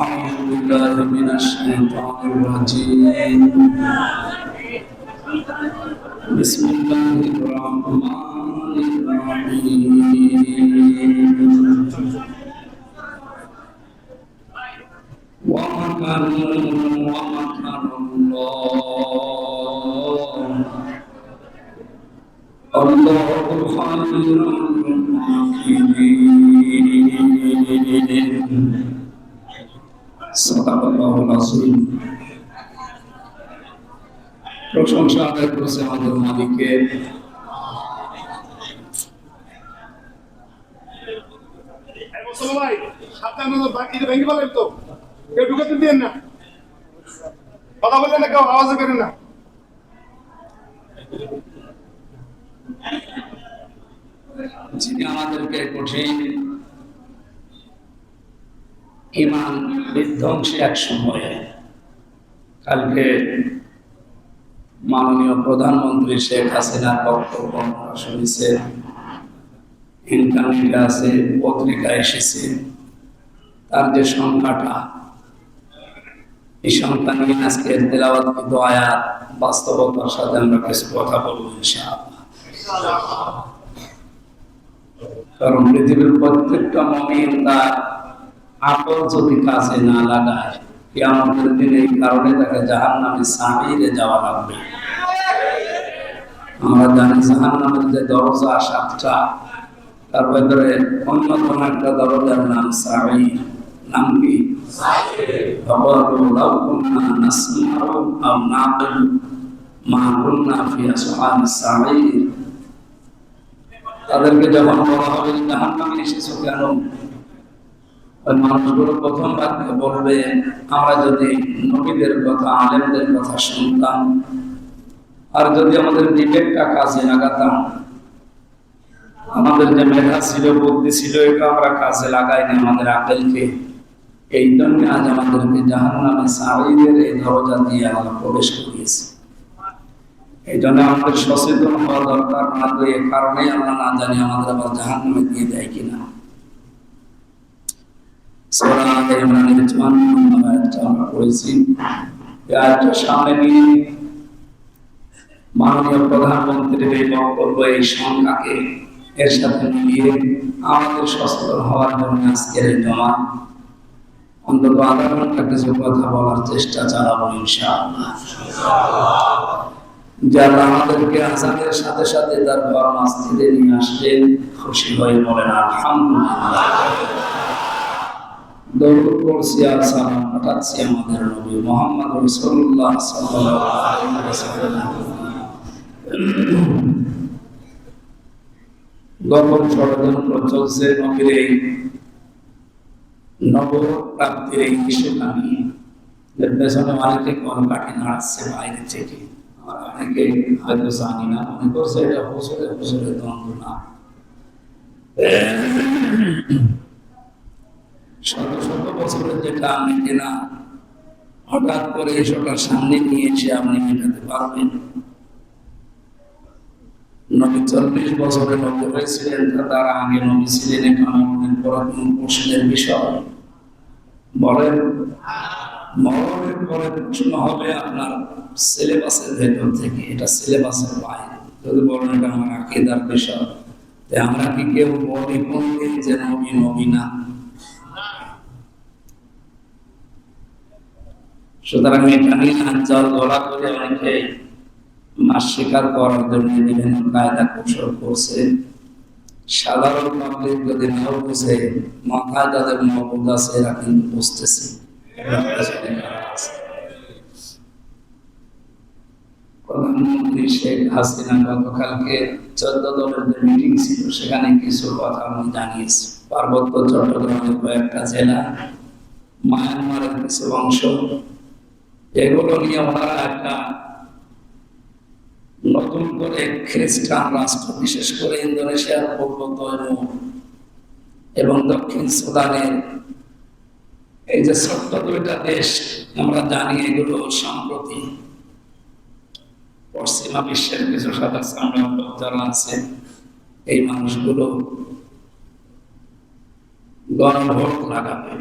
أعوذ بالله من الشيطان الرجيم. بسم الله الرحمن الرحيم. ومكروا ومكر الله. الله خير الماكرين صدق الله العظيم প্রশংসা আদায় করেছে আমাদের মালিকের মুসলমান ভাই আপনার মতো বাকি ভেঙে বলেন তো কেউ ঢুকাতে দিন না কথা বললেন না কেউ আওয়াজ করেন না যিনি আমাদেরকে কঠিন ইমান বিধ্বংসী এক সময়ে। কালকে মাননীয় প্রধানমন্ত্রী শেখ হাসিনার বক্তব্য শুনেছে, ইন্টারনেটে আছে পত্রিকা এসেছে। তার যে সংখ্যাটা, এই সংখ্যা নিয়ে আজকে তেলাবাদ আয়াত বাস্তবতার সাথে আমরা কিছু কথা বলব কারণ পৃথিবীর প্রত্যেকটা মমিন তার আপন যদি কাছে না লাগায়, কেয়ামতের দিনে এই কারণে তাকে জাহান নামে সামিরে যাওয়া লাগবে। আমরা জানি জাহান নামের যে দরজা, সাতটা, তার ভেতরে অন্যতম একটা দরজার নাম সামি নাম কি? তাদেরকে যখন বলা হবে জাহান নামে এসেছ কেন? মানুষগুলো প্রথম বাক্যে বলবে, আমরা যদি নবীদের কথা, আলেমদের কথা শুনতাম, আর যদি আমাদের বিবেকটা কাজে লাগাতাম, আমাদের যে মেধা ছিল, বুদ্ধি ছিল, এটা আমরা কাজে লাগাইনি আমাদের আকেলকে এই জন্য আজ আমাদেরকে জাহান নামে সাহিদের এই দরজা দিয়ে আমরা প্রবেশ করিয়েছি। এই জন্য আমাদের সচেতন হওয়া দরকার না, তো এ কারণেই আমরা না জানি আমাদের আবার জাহান নামে দিয়ে দেয় কিনা। বলার চেষ্টা চালাবো যারা আমাদেরকে সাথে সাথে তার নিয়ে আসলেন খুশি হয়ে বলেন আলহামদুলিল্লাহ দৌড় করছি আর সালাম পাঠাচ্ছি আমাদের নবী মোহাম্মদ রসুল্লাহ গোপন ষড়যন্ত্র চলছে নবীর এই নবপ্রাপ্তির এই নিয়ে এর পেছনে অনেকে কল কাঠি নাড়াচ্ছে বাইরে থেকে অনেকে হয়তো জানি না মনে করছে এটা বছরে বছরে দ্বন্দ্ব না শত শত বছরের যেটা অনেকে না হঠাৎ করে সেটা সামনে নিয়ে এসে আপনি মেটাতে পারবেন নবী চল্লিশ বছরের নবী হয়েছিলেন তার আগে নবী ছিলেন বিষয় বলেন মরণের পরে প্রশ্ন হবে আপনার সিলেবাসের ভেতর থেকে এটা সিলেবাসের বাইরে যদি বলেন এটা আমার আকিদার বিষয় আমরা কি কেউ বলি কোনদিন যে নবী নবী না। সুতরাং আঞ্চল গলা করে অনেকে মাস স্বীকার করার জন্য বিভিন্ন কায়দা কৌশল করছে। সাধারণ পাবলিক যদি নাও বুঝে মাথায় মহবুদ আছে এরা কিন্তু বুঝতেছে। প্রধানমন্ত্রী শেখ হাসিনা গতকালকে চোদ্দ দলের যে মিটিং ছিল, সেখানে কিছু কথা জানিয়েছি। পার্বত্য চট্টগ্রামের কয়েকটা জেলা, মায়ানমারের কিছু অংশ এগুলো নিয়ে ওনারা একটা নতুন করে খ্রিস্টান রাষ্ট্র, বিশেষ করে ইন্দোনেশিয়ার পূর্ব তৈমুর এবং দক্ষিণ সুদানের এই যে ছোট্ট দুইটা দেশ, আমরা জানি এগুলো সম্প্রতি পশ্চিমা বিশ্বের কিছু সাদা আছে। এই মানুষগুলো গণভোট লাগাবে।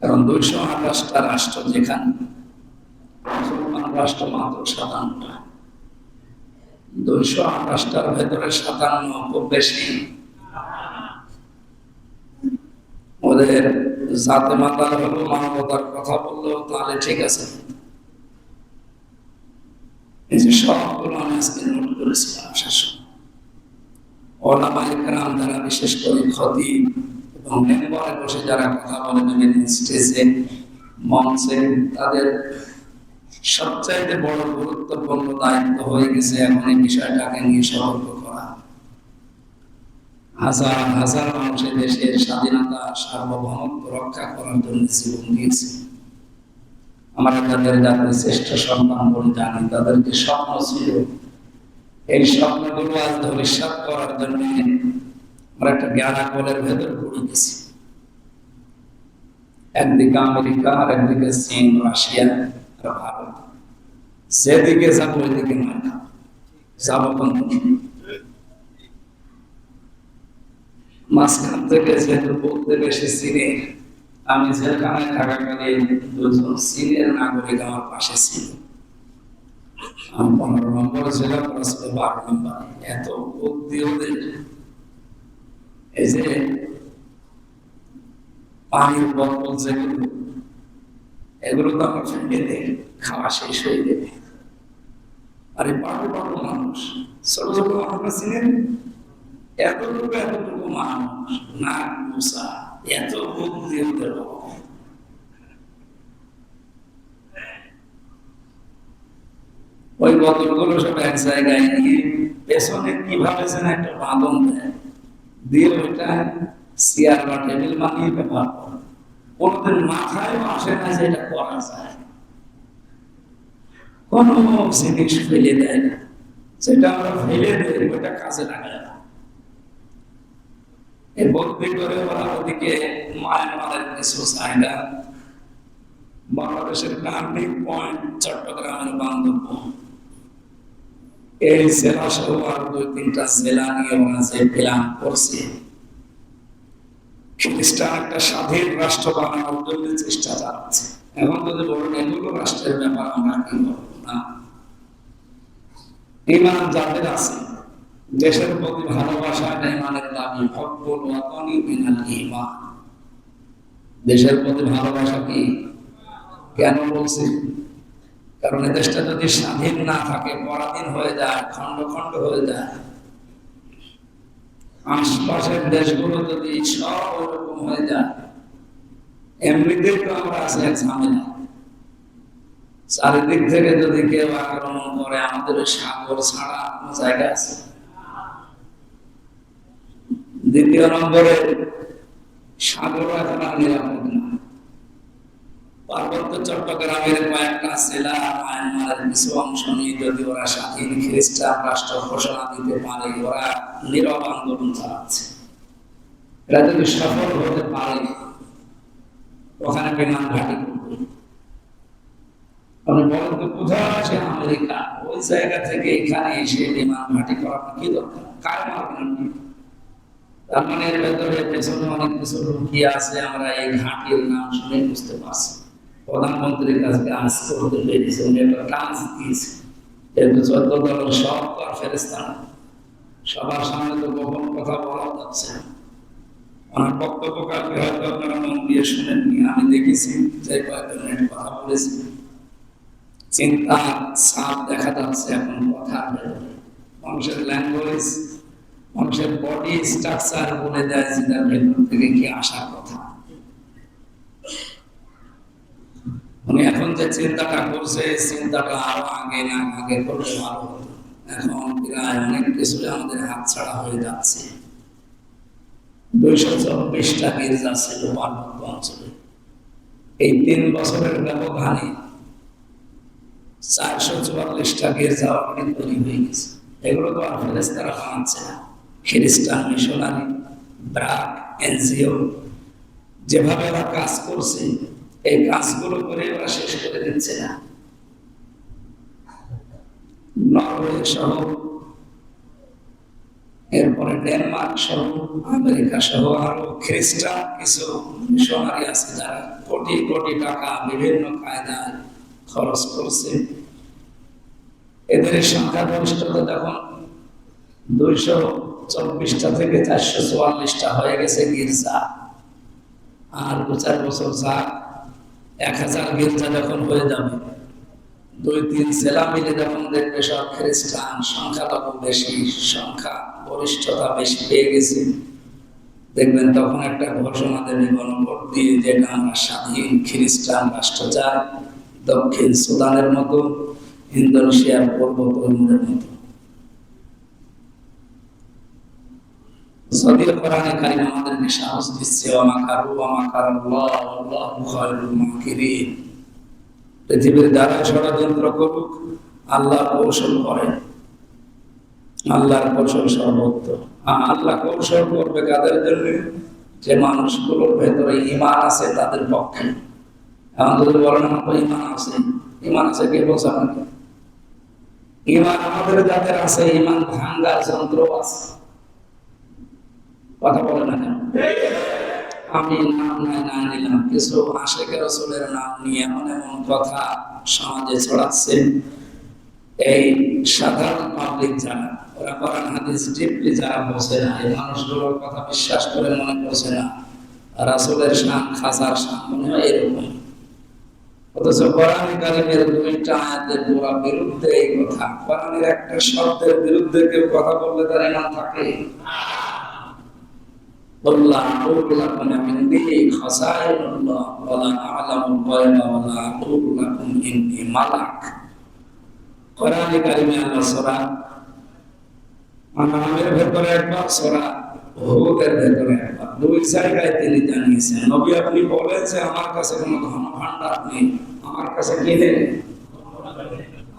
কারণ দুইশো আঠাশটা রাষ্ট্র যেখানে রাষ্ট্র মাত্র সাতান্নটা দুইশো আঠাশটার ভেতরে সাতান্ন, খুব বেশি। ওদের জাতে মাতার হলো মানবতার কথা বললেও তাহলে ঠিক আছে। এই যে সবগুলো আমি আজকে নোট করেছিলাম শাসন ওলামাইকরাম যারা বিশেষ করে ক্ষতি এবং মেম্বারে বসে যারা কথা বলে বিভিন্ন স্টেজে, মঞ্চে, তাদের সবচাইতে বড় গুরুত্বপূর্ণ দায়িত্ব হয়ে গেছে এখন এই বিষয়টাকে নিয়ে সতর্ক করা। হাজার হাজার মানুষের দেশের স্বাধীনতা, সার্বভৌমত্ব রক্ষা করার জন্য জীবন দিয়েছে। আমরা তাদের যাদের শ্রেষ্ঠ সন্তান বলে জানি, তাদেরকে স্বপ্ন ছিল এই স্বপ্নগুলো আজ ভবিষ্যৎ করার জন্য আমরা একটা জ্ঞান আকলের ভেতর পড়ে গেছি। একদিকে আমেরিকা আর একদিকে চীন, রাশিয়া। আর ভারত যেদিকে যাব ওইদিকে নয় মাঝখান থেকে যেহেতু বলতে বেশি চীনের আমি জেলখানায় থাকাকালীন দুজন চীনের নাগরিক আমার পাশে ছিল। আমি পনেরো নম্বর জেলা প্লাস বারো নম্বর। এত বুদ্ধি ওদের। এই যে পানির বোতল যেগুলো এগুলো তো আমার ফেলে খাওয়া শেষ হয়ে যাবে আরে বারো বারো মানুষ, ছোট ছোট মানুষ চিনেন এতটুকু এতটুকু মানুষ। নাক মুসা, এত বুদ্ধি ওদের ওই বোতলগুলো সব এক জায়গায় নিয়ে পেছনে কীভাবে যেন একটা বাঁধন দেয়। দিয়ে ওইটা চেয়ার বা টেবিল বানিয়ে ব্যবহার করে। কোনোদিন মাথায় আসে না যে এটা করা যায়। কোনো জিনিস ফেলে দেয় না। সেটা আমরা ফেলে দেয় ওটা কাজে লাগায় না। এর বদলি করে ওরা ওদিকে মায়ানমারের কিছু জায়গা বাংলাদেশের টার্নিং পয়েন্ট চট্টগ্রামের বান্ধব। এই জেলা সহ আর দুই তিনটা জেলা নিয়ে ওরা যে প্ল্যান করছে খ্রিস্টান একটা স্বাধীন রাষ্ট্র বানানোর জন্য চেষ্টা চালাচ্ছে। এখন যদি বলেন, এগুলো রাষ্ট্রের ব্যাপার, আমরা না? ইমান যাদের আছে, দেশের প্রতি ভালোবাসা, ইমানের দাবি ঈমান দেশের প্রতি ভালোবাসা কি? কেন বলছি? কারণ দেশটা যদি স্বাধীন না থাকে, পরাধীন হয়ে যায়, খণ্ড খণ্ড হয়ে যায় আশপাশের দেশগুলো যদি সব ওরকম হয়ে যায়, এমনিতেই তো আমরা আছি এক ঝামেলা। চারিদিক থেকে যদি কেউ আক্রমণ করে, আমাদের সাগর ছাড়া কোনো জায়গা আছে? দ্বিতীয় নম্বরে, সাগর এখন নিরাপদ পার্বত্য চট্টগ্রামের কয়েকটা জেলা মায়ানমারের কিছু অংশ নিয়ে যদি ওরা স্বাধীন খ্রিস্টান রাষ্ট্র ঘোষণা দিতে পারে, ওরা নীরব আন্দোলন চালাচ্ছে। এরা যদি সফল হতে পারে, ওখানে বিমান ঘাটি বলেন তো আছে আমেরিকা? ওই জায়গা থেকে এখানে এসে বিমান ঘাটি করা কি দরকার? কার তার মানে এর ভেতরে পেছনে অনেক কিছু লুকিয়ে আছে, আমরা এই ঘাটির নাম শুনে বুঝতে পারছি। প্রধানমন্ত্রীর কাছে আজ করতে পেরেছে, উনি একটা কাজ দিয়েছে কিন্তু চোদ্দ দলের সব আর ফেরেস্তা না সবার সামনে তো গোপন কথা বলা যাচ্ছে আমার বক্তব্য কালকে হয়তো আপনারা মন দিয়ে শুনেননি, আমি দেখেছি যে কয়েকটা মিনিট কথা বলেছি। চিন্তা সাপ দেখা যাচ্ছে এখন কথা মানুষের ল্যাঙ্গুয়েজ মানুষের বডি স্ট্রাকচার বলে দেয় যে তার ভেতর থেকে কি আশা কথা উনি এখন যে চিন্তাটা করছে চিন্তাটা আরও আগে না, আগে করলে ভালো এখন প্রায় অনেক কিছু আমাদের হাত ছাড়া হয়ে যাচ্ছে। দুইশো চব্বিশটা গির্জা ছিল পার্বত্য অঞ্চলে। এই তিন বছরের ব্যবধানে চারশো চুয়াল্লিশটা গির্জা অলরেডি তৈরি হয়ে গেছে। এগুলো তো আর ফেরেস্তারা বানাচ্ছে না। খ্রিস্টান মিশনারি, ব্রাক, এনজিও, যেভাবে ওরা কাজ করছে এই কাজগুলো করে ওরা শেষ করে দিচ্ছে না। নরওয়ে সহ এরপরে ডেনমার্ক সহ, আমেরিকা সহ, আরও খ্রিস্টান কিছু মিশনারি আছে যারা কোটি কোটি টাকা বিভিন্ন কায়দায় খরচ করছে। এদের সংখ্যাগরিষ্ঠতা যখন দুইশো চব্বিশটা থেকে চারশো চুয়াল্লিশটা হয়ে গেছে গির্জা। আর দু চার বছর যা এক হাজার গির্জা যখন হয়ে যাবে, দুই, তিন জেলা মিলে যখন দেখবে সব খ্রিস্টান সংখ্যালঘু বেশি, সংখ্যা গরিষ্ঠতা বেশি পেয়ে গেছে। দেখবেন তখন একটা ঘোষণা দেবে গণভোট দিয়ে যেটা আমরা স্বাধীন খ্রিস্টান রাষ্ট্র চাই, দক্ষিণ সুদানের মতো, ইন্দোনেশিয়ার পূর্ব মতো। যদিও কোরআনে কারিম সাহস দিচ্ছে মাকিরিন। পৃথিবীর দ্বারা ষড়যন্ত্র করুক আল্লাহ কৌশল করেন আল্লাহর কৌশল সর্বত্র আল্লাহ কৌশল করবে কাদের জন্য? যে মানুষগুলোর ভেতরে ইমান আছে তাদের পক্ষে। যদি বলেন ইমান আছে। ইমান আছে কে বলছে ইমান আমাদের যাদের আছে ইমান ভাঙ্গার যন্ত্র আছে। কথা বলে না কেন? আমি নাম নাই না নিলাম, কিছু নাম নিয়ে এমন এমন কথা সমাজে ছড়াচ্ছে। এই সাধারণ পাবলিক যারা, ওরা হাদিস ডিপলি যারা না, এই মানুষগুলোর কথা বিশ্বাস করে মনে করছে না, রাসুলের শান, খাসার শান, মনে হয় এরকম অথচ কোরআন দুইটা আয়াতের পুরা বিরুদ্ধে এই কথা, কোরআনের একটা শব্দের বিরুদ্ধে কেউ কথা বললে তার ইমান থাকে। قل لا أقول لكم عندي خزائن الله ولا أعلم الغيب ولا أقول لكم إني ملك কোরআনে কারিমে আল্লাহ সূরা আনামের ভেতরে একবার সূরা হুদের ভেতরে একবার দুই জায়গায় তিনি জানিয়েছেন নবী আপনি বলেন যে আমার কাছে কোনো ধন ভান্ডার নেই আমার কাছে কি নেই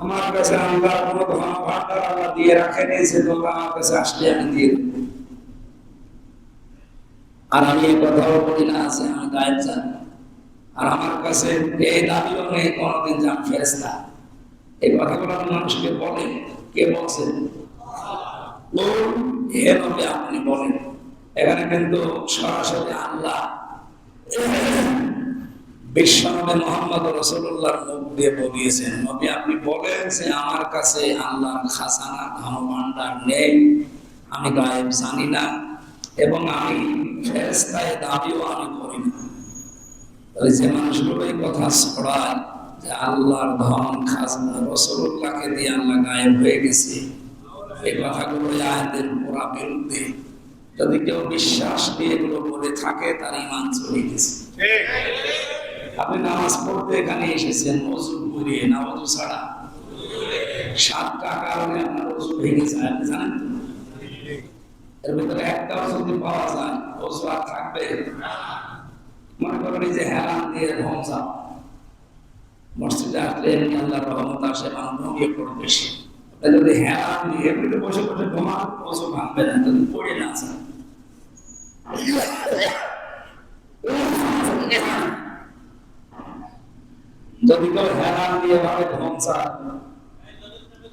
আমার কাছে আল্লাহ কোনো ধন ভান্ডার আল্লাহ দিয়ে রাখেনি যে তোমরা আমার কাছে আসলে আমি দিয়ে দেবো আর আমি এই কথাও বলি না যে আমি গায়েব জানি আর আমার কাছে এই দাবিও নেই কোনোদিন যে আমি ফেরেস্তা এই কথাগুলো আমি মানুষকে বলেন কে বলছেন ও হে আপনি বলেন। এখানে কিন্তু সরাসরি আল্লাহ বিশ্বনবী মোহাম্মদ রসুল্লাহর মুখ দিয়ে বলিয়েছেন, নবী আপনি বলেন যে আমার কাছে আল্লাহর খাজানা ধন ভান্ডার নেই। আমি গায়েব জানি না। এবং আমি ফেরেস্তায় দাবিও আমি করি না। তাহলে যে মানুষগুলো এই কথা ছড়ায় যে আল্লাহর ধন, খাজনা, রসুল্লাহকে দিয়ে আল্লাহ গায়েব হয়ে গেছে, এই কথাগুলো আয়াতের পুরা বিরুদ্ধে যদি কেউ বিশ্বাস নিয়ে এগুলো বলে থাকে, তার ইমান চলে গেছে। আপনি নামাজ পড়তে এখানে এসেছেন অজু করিয়ে না অজু ছাড়া। সাতটা কারণে আপনার অজু ভেঙে যায় জানেন তো? এর ভিতরে একটাও যদি পাওয়া যায় অজু থাকবে মনে করেন যে হেরান দিয়ে ঘমসা মসজিদে আসলে এমনি আল্লাহ রহমত আসে মানুষ ঘুমিয়ে যদি হেরান দিয়ে এমনিতে বসে বসে ঘুমান অজু ভাঙবে না, যদি পড়ে না যদি কেউ হেরান দিয়ে ভাবে ঘমসা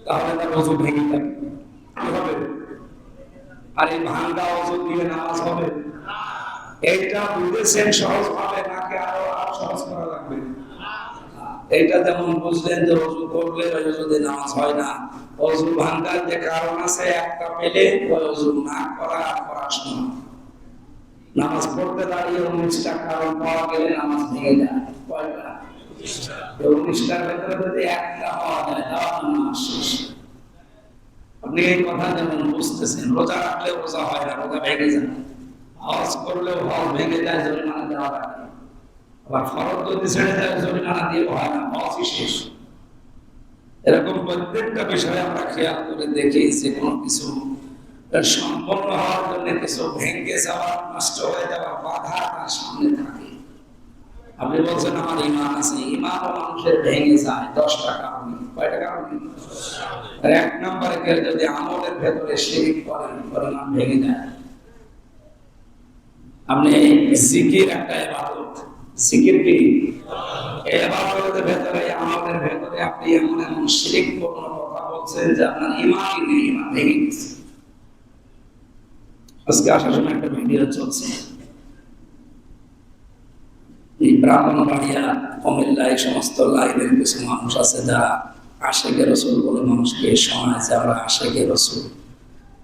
তাহলে তার অজু ভেঙে যাবে। কি আর এই ভাঙ্গা অজু দিয়ে নামাজ হবে। এইটা বুঝেছেন, সহজ ভাবে নাকি আরও সহজ করা লাগবে? এইটা যেমন বুঝলেন যে অজু করলে অজুতে নামাজ হয় না। অজু ভাঙ্গার যে কারণ আছে, একটা পেলে ওই অজু না করা করার সময় নামাজ পড়তে দাঁড়িয়ে উনিশটা কারণ পাওয়া গেলে নামাজ ভেঙে যায়। কয়টা? উনিশটার ভেতরে যদি একটা পাওয়া যায় তাহলে নামাজ আপনি কথা যেমন বুঝতেছেন, রোজা রাখলে রোজা হয় না, রোজা ভেঙে যায়। হজ করলেও হজ ভেঙে যায়, জরিমানা দেওয়া লাগে আবার ফরজ যদি ছেড়ে যায় জরিমানা দিয়ে হয় না, হজই শেষ। এরকম প্রত্যেকটা বিষয়ে আমরা খেয়াল করে দেখি যে কোনো কিছু সম্পন্ন হওয়ার জন্য কিছু ভেঙে যাওয়া, নষ্ট হয়ে যাওয়া বাধা তার সামনে থাকে। আপনি বলছেন, আমার ইমান আছে। ইমানও মানুষের ভেঙে যায় দশটা কারণে কয়টা কারণে আর এক নম্বরে কেউ যদি আমলের ভেতরে শিরিক করেন পরিমাণ ভেঙে যায়। আপনি জিকির একটা এবাদত জিকির কি? এবাদতের ভেতরে আমলের ভেতরে আপনি এমন এমন শিরিক পূর্ণ কথা বলছেন যে আপনার ইমানই নেই, ইমান ভেঙে গেছে। আজকে আসার সময় একটা ভিডিও চলছে। এই ব্রাহ্মণবাড়িয়া কুমিল্লা এই সমস্ত লাইনের কিছু মানুষ আছে যারা আশেকে রসুল বলে মানুষকে শোনায় যে আমরা আশেকে রসুল।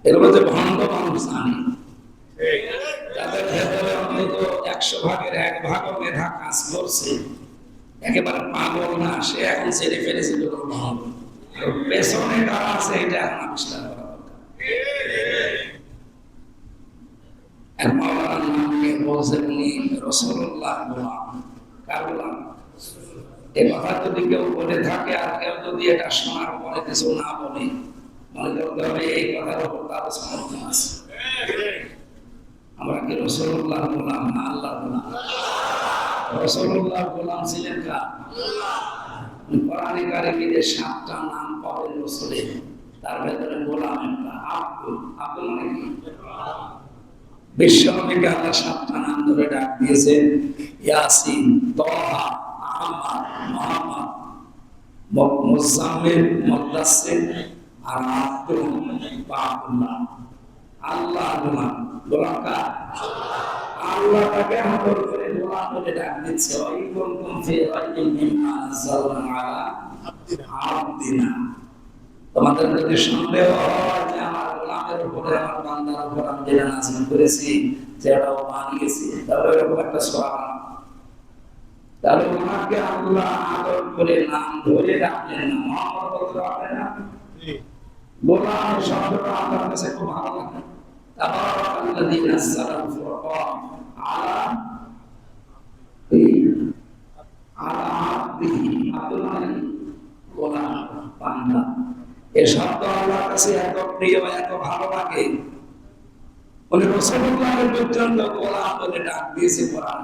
এগুলো যে ভণ্ড মানুষ জানি। যাদের ভেতরে অন্তত একশো ভাগের এক ভাগ মেধা কাজ করছে, একেবারে পাগল না, সে এখন ছেড়ে ফেলেছে যখন ভণ্ড পেছনে আছে, এটা আবিষ্কার করা আর মাওলানার বলছেন উনি এ কথা যদি কেউ বলে থাকে, আর কেউ যদি এটা শোনার পরে কিছু না বলে, মনে করতে হবে এই কথার উপর তার সমর্থন আছে। আমরা কি রসুল্লাহ গোলাম না আল্লাহ গোলাম? রসুল্লাহ গোলাম ছিলেন কার? কোরআনে সাতটা নাম পাবেন রসুলের তার ভেতরে গোলাম একটা, আব্দুল। আব্দুল মানে কি? বিশ্বনবীকে আল্লাহ সাতটা নাম ধরে ডাক দিয়েছেন, ইয়াসিন তহা আহমদ মোহাম্মদ মুজাম্মিল মুদাসসির আর তোমাদের যদি সন্দেহ হয় আমার গোলামের উপরে, আমার বান্দার উপর আমি যেটা নাজিল করেছি যেটা ও মানিয়েছি। তাহলে এরকম একটা সোয়াল তাহলে ওনাকে আল্লাহ আদর করে নাম ধরে ডাকলেন না বলতে না। গোলাম শব্দটা আপনার কাছে খুব ভালো লাগে। তাবারাকাল্লাযী নাযালা আলা আলা আব্দিহি আব্দুল গোলাম বান্দা। এ শব্দ আল্লাহর কাছে এত প্রিয় এত ভালো লাগে। উনি রসুল্লাহের পর্যন্ত গোলাম বলে ডাক দিয়েছে কোরআন।